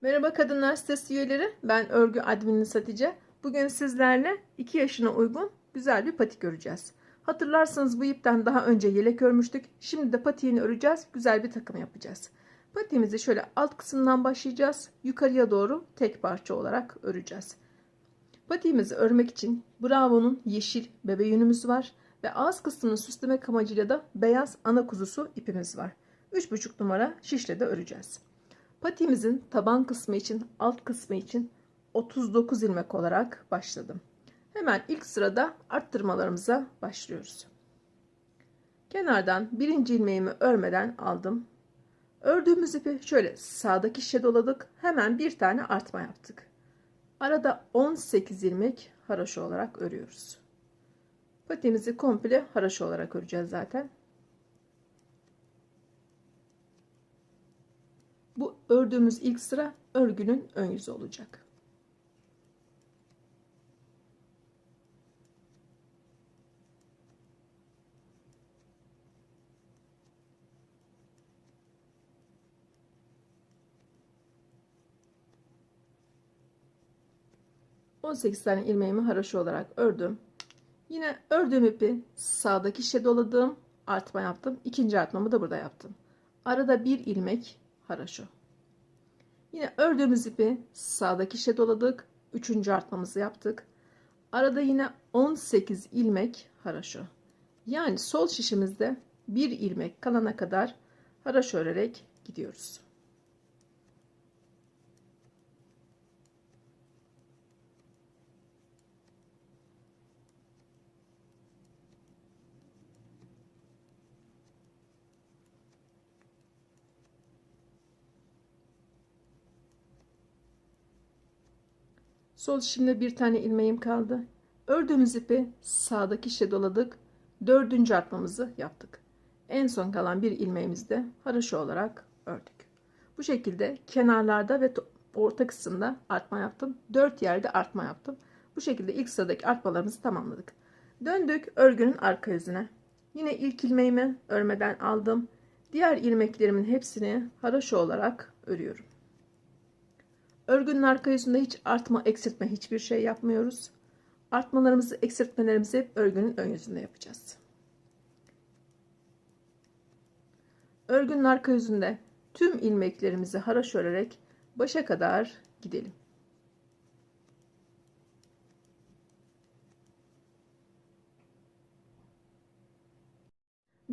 Merhaba Kadınlar Sitesi üyeleri. Ben örgü admini Hatice. Bugün sizlerle 2 yaşına uygun güzel bir patik öreceğiz. Hatırlarsanız bu ipten daha önce yelek örmüştük. Şimdi de patiğini öreceğiz. Güzel bir takım yapacağız. Patiğimizi şöyle alt kısımdan başlayacağız. Yukarıya doğru tek parça olarak öreceğiz. Patiğimizi örmek için Bravo'nun yeşil bebe yünümüz var. Ve ağız kısmını süslemek amacıyla da beyaz ana kuzusu ipimiz var. 3,5 numara şişle de öreceğiz. Patiğimizin taban kısmı için alt kısmı için 39 ilmek olarak başladım. Hemen ilk sırada arttırmalarımıza başlıyoruz. Kenardan birinci ilmeğimi örmeden aldım. Ördüğümüz ipi şöyle sağdaki şişe doladık. Hemen bir tane artma yaptık. Arada 18 ilmek haraşo olarak örüyoruz. Patiğimizi komple haraşo olarak öreceğiz zaten. Bu ördüğümüz ilk sıra örgünün ön yüzü olacak. On sekiz tane ilmeğimi haraşo olarak ördüm. Yine ördüğüm ipi sağdaki şişe doladım. Artma yaptım. İkinci artmamı da burada yaptım. Arada bir ilmek haraşo. Yine ördüğümüz ipi sağdaki şişe doladık. Üçüncü artmamızı yaptık. Arada yine 18 ilmek haraşo. Yani sol şişimizde bir ilmek kalana kadar haraşo örerek gidiyoruz. Sol şimdi bir tane ilmeğim kaldı. Ördüğümüz ipi sağdaki şişe doladık. Dördüncü artmamızı yaptık. En son kalan bir ilmeğimizi de haraşo olarak ördük. Bu şekilde kenarlarda ve orta kısımda artma yaptım. Dört yerde artma yaptım. Bu şekilde ilk sıradaki artmalarımızı tamamladık. Döndük örgünün arka yüzüne. Yine ilk ilmeğimi örmeden aldım. Diğer ilmeklerimin hepsini haraşo olarak örüyorum. Örgünün arka yüzünde hiç artma, eksiltme hiçbir şey yapmıyoruz. Artmalarımızı, eksiltmelerimizi hep örgünün ön yüzünde yapacağız. Örgünün arka yüzünde tüm ilmeklerimizi haraş örerek başa kadar gidelim.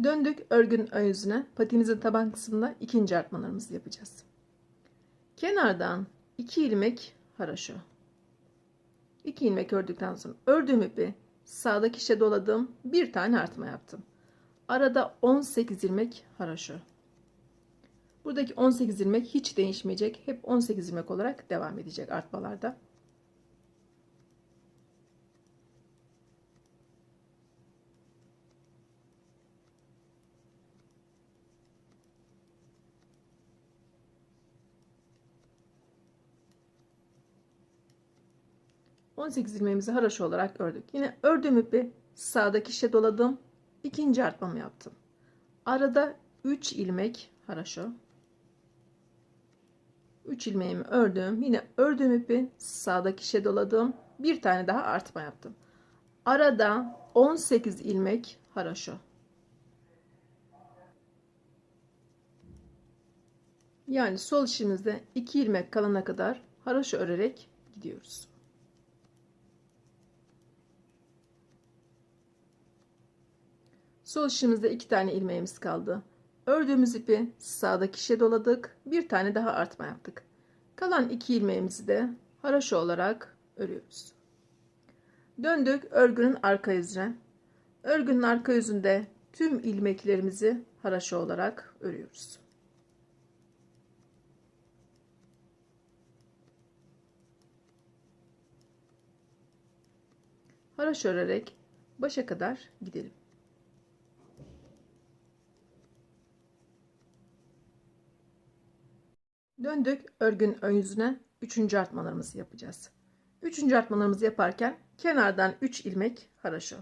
Döndük örgünün ön yüzüne. Patiğimizin taban kısmında ikinci artmalarımızı yapacağız. Kenardan 2 ilmek haraşo. 2 ilmek ördükten sonra ördüğüm ipi sağdaki şişe doladım. Bir tane artma yaptım. Arada 18 ilmek haraşo. Buradaki 18 ilmek hiç değişmeyecek. Hep 18 ilmek olarak devam edecek artmalarda. 18 ilmeğimizi haraşo olarak ördük. Yine ördüğüm ipi sağdaki şişe doladım. ikinci artmamı yaptım. Arada 3 ilmek haraşo. 3 ilmeğimi ördüm. Yine ördüğüm ipi sağdaki şişe doladım. Bir tane daha artma yaptım. Arada 18 ilmek haraşo. Yani sol işimizde 2 ilmek kalana kadar haraşo örerek gidiyoruz. Sol şişimizde iki tane ilmeğimiz kaldı. Ördüğümüz ipi sağdaki şişe doladık. Bir tane daha artma yaptık. Kalan iki ilmeğimizi de haraşo olarak örüyoruz. Döndük örgünün arka yüzüne. Örgünün arka yüzünde tüm ilmeklerimizi haraşo olarak örüyoruz. Haraşo örerek başa kadar gidelim. Döndük örgün ön yüzüne 3. artmalarımızı yapacağız. 3. artmalarımızı yaparken kenardan 3 ilmek haraşo.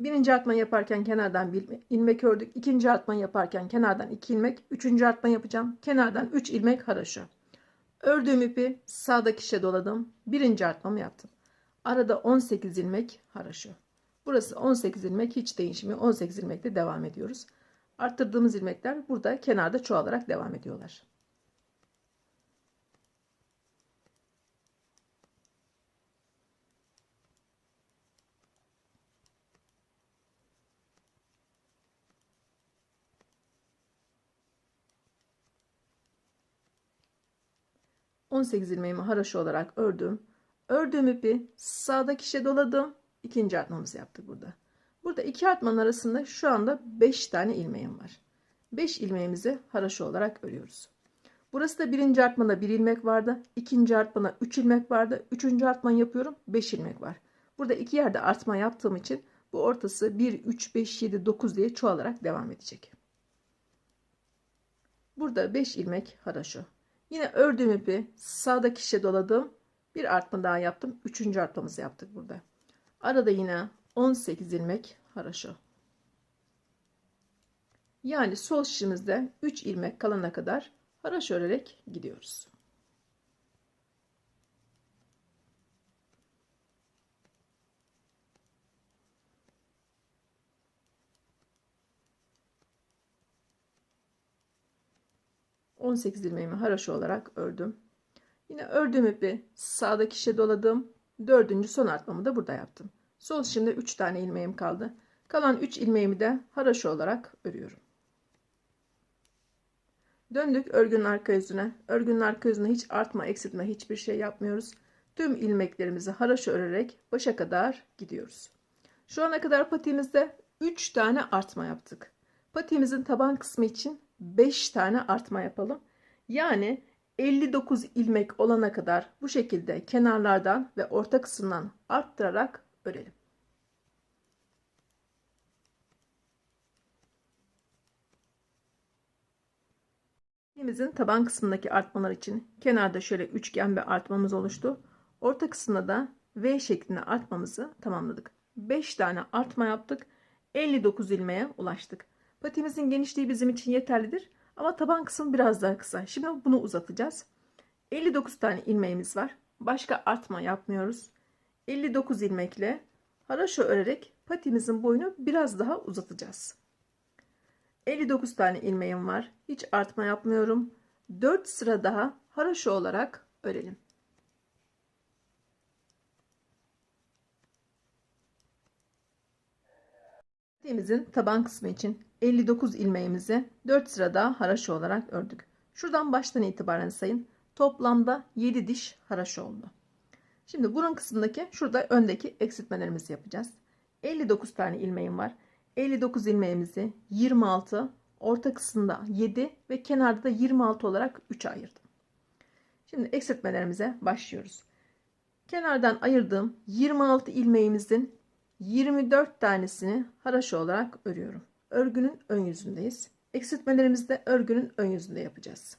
Birinci artma yaparken kenardan bir ilmek ördük. İkinci artma yaparken kenardan 2 ilmek. Üçüncü artma yapacağım. Kenardan 3 ilmek haraşo. Ördüğüm ipi sağdaki şişe doladım. Birinci artmamı yaptım. Arada 18 ilmek haraşo. Burası 18 ilmek hiç değişmiyor. 18 ilmekle devam ediyoruz. Arttırdığımız ilmekler burada kenarda çoğalarak devam ediyorlar. On sekiz ilmeğimi haraşo olarak ördüm. Ördüğüm ipi sağdaki şişe doladım. İkinci artmamızı yaptık burada. Burada iki artmanın arasında şu anda 5 tane ilmeğim var. 5 ilmeğimizi haraşo olarak örüyoruz. Burası da birinci artmada bir ilmek vardı. ikinci artmada 3 ilmek vardı. Üçüncü artman yapıyorum 5 ilmek var. Burada iki yerde artma yaptığım için bu ortası 1, 3, 5, 7, 9 diye çoğalarak devam edecek. Burada 5 ilmek haraşo. Yine ördüğüm ipi sağdaki şişe doladım. Bir artma daha yaptım. Üçüncü artmamızı yaptık burada. Arada yine 18 ilmek haraşo. Yani sol şişimizde 3 ilmek kalana kadar haraşo örerek gidiyoruz. On sekiz ilmeğimi haraşo olarak ördüm. Yine ördüğüm ipi sağdaki şişe doladım. Dördüncü son artmamı da burada yaptım. Sol şimdi 3 tane ilmeğim kaldı. Kalan 3 ilmeğimi de haraşo olarak örüyorum. Döndük örgünün arka yüzüne. Örgünün arka yüzüne hiç artma, eksiltme hiçbir şey yapmıyoruz. Tüm ilmeklerimizi haraşo örerek başa kadar gidiyoruz. Şu ana kadar patiğimizde 3 tane artma yaptık. Patiğimizin taban kısmı için 5 tane artma yapalım. Yani 59 ilmek olana kadar bu şekilde kenarlardan ve orta kısımdan arttırarak örelim. İpimizin taban kısmındaki artmalar için kenarda şöyle üçgen bir artmamız oluştu. Orta kısmında da V şeklinde artmamızı tamamladık. 5 tane artma yaptık. 59 ilmeğe ulaştık. Patimizin genişliği bizim için yeterlidir. Ama taban kısmı biraz daha kısa. Şimdi bunu uzatacağız. 59 tane ilmeğimiz var. Başka artma yapmıyoruz. 59 ilmekle haraşo örerek patimizin boyunu biraz daha uzatacağız. 59 tane ilmeğim var. Hiç artma yapmıyorum. 4 sıra daha haraşo olarak örelim. Patiğimizin taban kısmı için 59 ilmeğimizi 4 sıra daha haraşo olarak ördük. Şuradan baştan itibaren sayın. Toplamda 7 diş haraşo oldu. Şimdi burun kısmındaki şurada öndeki eksiltmelerimizi yapacağız. 59 tane ilmeğim var. 59 ilmeğimizi 26 orta kısımda 7 ve kenarda da 26 olarak 3 ayırdım. Şimdi eksiltmelerimize başlıyoruz. Kenardan ayırdığım 26 ilmeğimizin 24 tanesini haraşo olarak örüyorum. Örgünün ön yüzündeyiz. Eksiltmelerimizi de örgünün ön yüzünde yapacağız.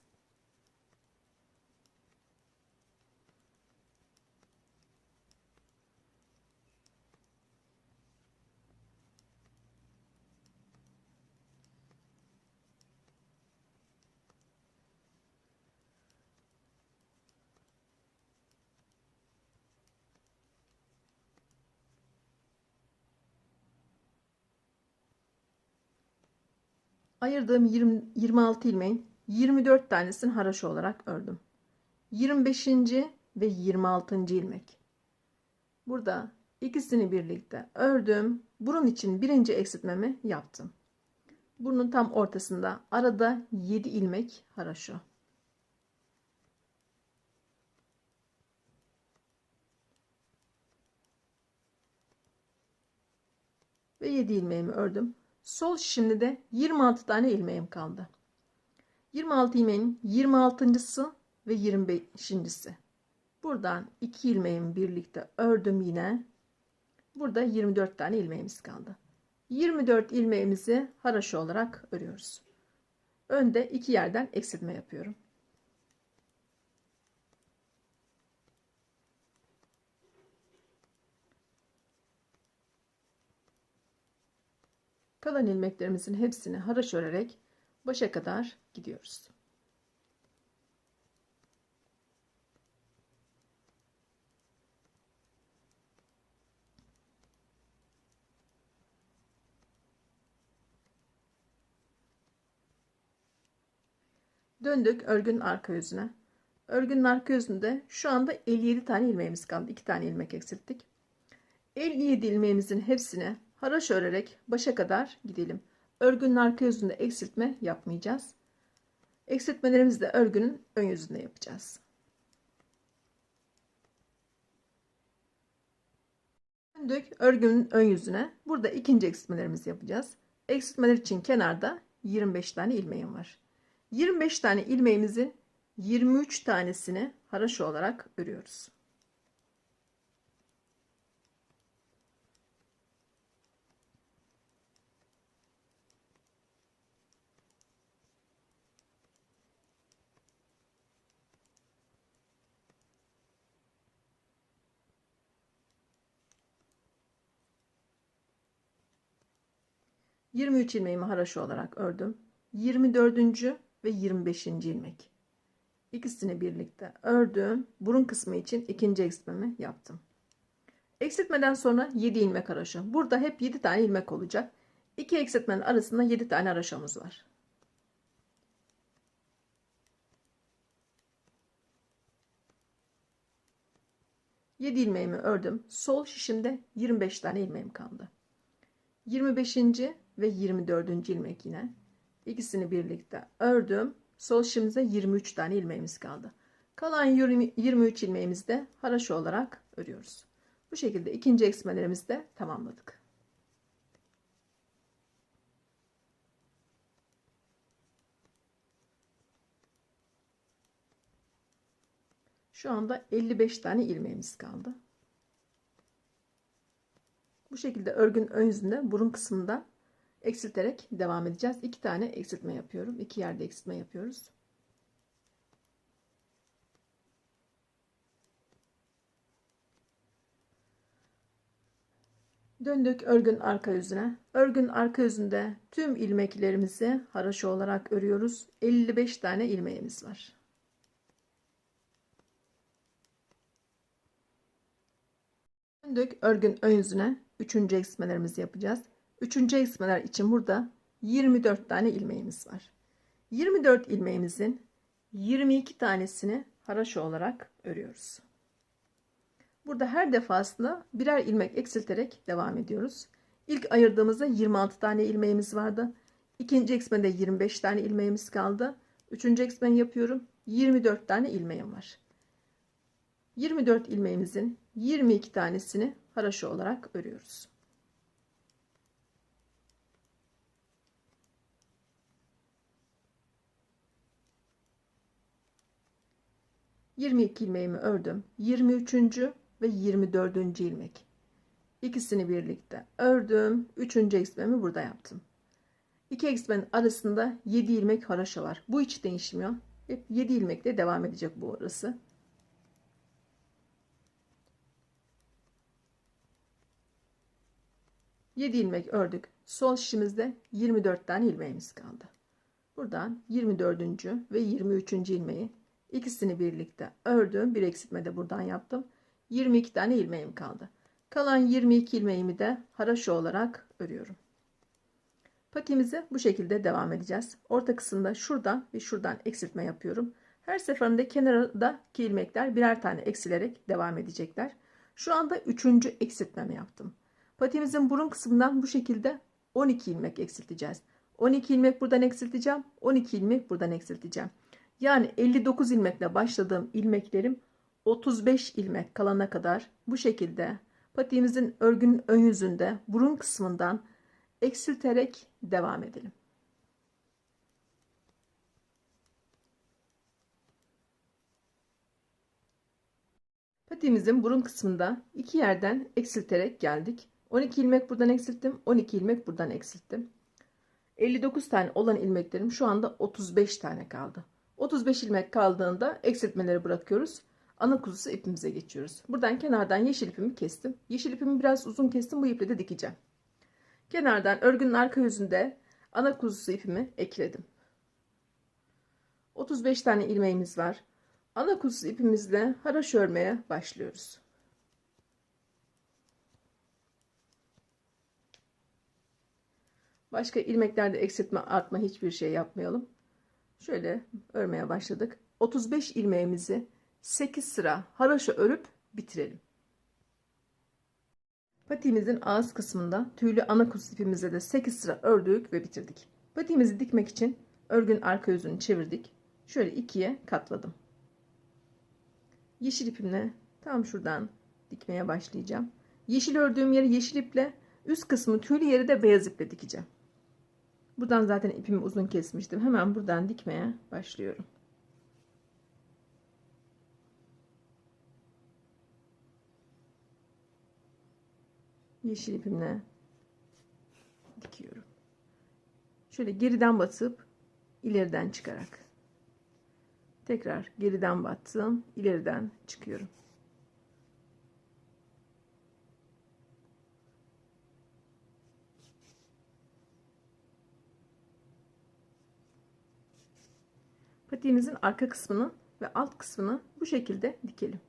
Ayırdığım 20, 26 ilmeğin 24 tanesini haraşo olarak ördüm. 25. ve 26. ilmek. Burada ikisini birlikte ördüm. Burun için birinci eksiltmemi yaptım. Burnun tam ortasında arada 7 ilmek haraşo. Ve 7 ilmeğimi ördüm. Sol şişimde de 26 tane ilmeğim kaldı. 26 ilmeğin 26.sı ve 25.si. Buradan 2 ilmeğimi birlikte ördüm yine. Burada 24 tane ilmeğimiz kaldı. 24 ilmeğimizi haraşo olarak örüyoruz. Önde iki yerden eksiltme yapıyorum. Kalan ilmeklerimizin hepsini haraç örerek başa kadar gidiyoruz. Döndük örgünün arka yüzüne. Örgünün arka yüzünde şu anda 57 tane ilmeğimiz kaldı. 2 tane ilmek eksilttik. 57 ilmeğimizin hepsini haraş örerek başa kadar gidelim. Örgünün arka yüzünde eksiltme yapmayacağız. Eksiltmelerimizi de örgünün ön yüzünde yapacağız. Döndük örgünün ön yüzüne. Burada ikinci eksiltmelerimizi yapacağız. Eksiltmeler için kenarda 25 tane ilmeğim var. 25 tane ilmeğimizin 23 tanesini haraşo olarak örüyoruz. Yirmi üç ilmeğimi haraşo olarak ördüm. Yirmi dördüncü ve yirmi beşinci ilmek. İkisini birlikte ördüm. Burun kısmı için ikinci eksiltmemi yaptım. Eksiltmeden sonra 7 ilmek haraşo. Burada hep 7 tane ilmek olacak. İki eksiltmenin arasında 7 tane haraşomuz var. Yedi ilmeğimi ördüm. Sol şişimde 25 tane ilmeğim kaldı. 25. ve 24. ilmek yine. İkisini birlikte ördüm. Sol şişimize 23 tane ilmeğimiz kaldı. Kalan 20, 23 ilmeğimizi de haraşo olarak örüyoruz. Bu şekilde ikinci eksiltmelerimizi de tamamladık. Şu anda 55 tane ilmeğimiz kaldı. Bu şekilde örgün ön yüzünde burun kısmında eksilterek devam edeceğiz. İki tane eksiltme yapıyorum. İki yerde eksiltme yapıyoruz. Döndük örgün arka yüzüne. Örgün arka yüzünde tüm ilmeklerimizi haraşo olarak örüyoruz. 55 tane ilmeğimiz var. Döndük örgün ön yüzüne. Üçüncü eksiltmelerimizi yapacağız. Üçüncü eksiltmeler için burada 24 tane ilmeğimiz var. 24 ilmeğimizin 22 tanesini haraşo olarak örüyoruz. Burada her defasında birer ilmek eksilterek devam ediyoruz. İlk ayırdığımızda 26 tane ilmeğimiz vardı. İkinci eksiltmede 25 tane ilmeğimiz kaldı. Üçüncü eksiltmeyi yapıyorum. 24 tane ilmeğim var. 24 ilmeğimizin 22 tanesini haraşo olarak örüyoruz. 22 ilmeğimi ördüm. 23. ve 24. ilmek. İkisini birlikte ördüm. 3. eksiltmemi burada yaptım. İki eksiltmenin arasında 7 ilmek haraşo var. Bu hiç değişmiyor. Hep 7 ilmekle devam edecek bu orası. Yedi ilmek ördük. Sol şişimizde 24 tane ilmeğimiz kaldı. Buradan 24. ve 23. ilmeği İkisini birlikte ördüm. Bir eksiltme de buradan yaptım. 22 tane ilmeğim kaldı. Kalan 22 ilmeğimi de haraşo olarak örüyorum. Patiğimizi bu şekilde devam edeceğiz. Orta kısımda şuradan ve şuradan eksiltme yapıyorum. Her seferinde kenardaki ilmekler birer tane eksilerek devam edecekler. Şu anda üçüncü eksiltmemi yaptım. Patiğimizin burun kısmından bu şekilde 12 ilmek eksilteceğiz. 12 ilmek buradan eksilteceğim. 12 ilmek buradan eksilteceğim. Yani 59 ilmekle başladığım ilmeklerim 35 ilmek kalana kadar bu şekilde patiğimizin örgünün ön yüzünde burun kısmından eksilterek devam edelim. Patiğimizin burun kısmında iki yerden eksilterek geldik. 12 ilmek buradan eksilttim. 12 ilmek buradan eksilttim. 59 tane olan ilmeklerim şu anda 35 tane kaldı. 35 ilmek kaldığında eksiltmeleri bırakıyoruz. Ana kuzusu ipimize geçiyoruz. Buradan kenardan yeşil ipimi kestim. Yeşil ipimi biraz uzun kestim. Bu iple de dikeceğim. Kenardan örgünün arka yüzünde ana kuzusu ipimi ekledim. 35 tane ilmeğimiz var. Ana kuzusu ipimizle haraş örmeye başlıyoruz. Başka ilmeklerde eksiltme artma hiçbir şey yapmayalım. Şöyle örmeye başladık. 35 ilmeğimizi 8 sıra haraşo örüp bitirelim. Patiğimizin ağız kısmında tüylü ana kuş ipimizle de 8 sıra ördük ve bitirdik. Patiğimizi dikmek için örgün arka yüzünü çevirdik. Şöyle ikiye katladım. Yeşil ipimle tam şuradan dikmeye başlayacağım. Yeşil ördüğüm yeri yeşil iple, üst kısmı tüylü yeri de beyaz iple dikeceğim. Buradan zaten ipimi uzun kesmiştim. Hemen buradan dikmeye başlıyorum. Yeşil ipimle dikiyorum. Şöyle geriden batıp ileriden çıkarak. Tekrar geriden battım, ileriden çıkıyorum. Patiğimizin arka kısmını ve alt kısmını bu şekilde dikelim.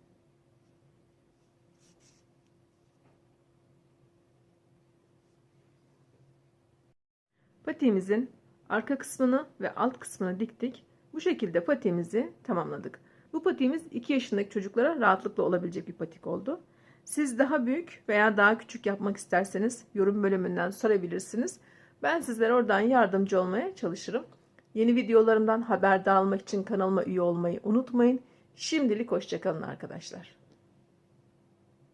Patiğimizin arka kısmını ve alt kısmını diktik. Bu şekilde patiğimizi tamamladık. Bu patiğimiz 2 yaşındaki çocuklara rahatlıkla olabilecek bir patik oldu. Siz daha büyük veya daha küçük yapmak isterseniz yorum bölümünden sorabilirsiniz. Ben sizlere oradan yardımcı olmaya çalışırım. Yeni videolarımdan haberdar almak için kanalıma üye olmayı unutmayın. Şimdilik hoşçakalın arkadaşlar.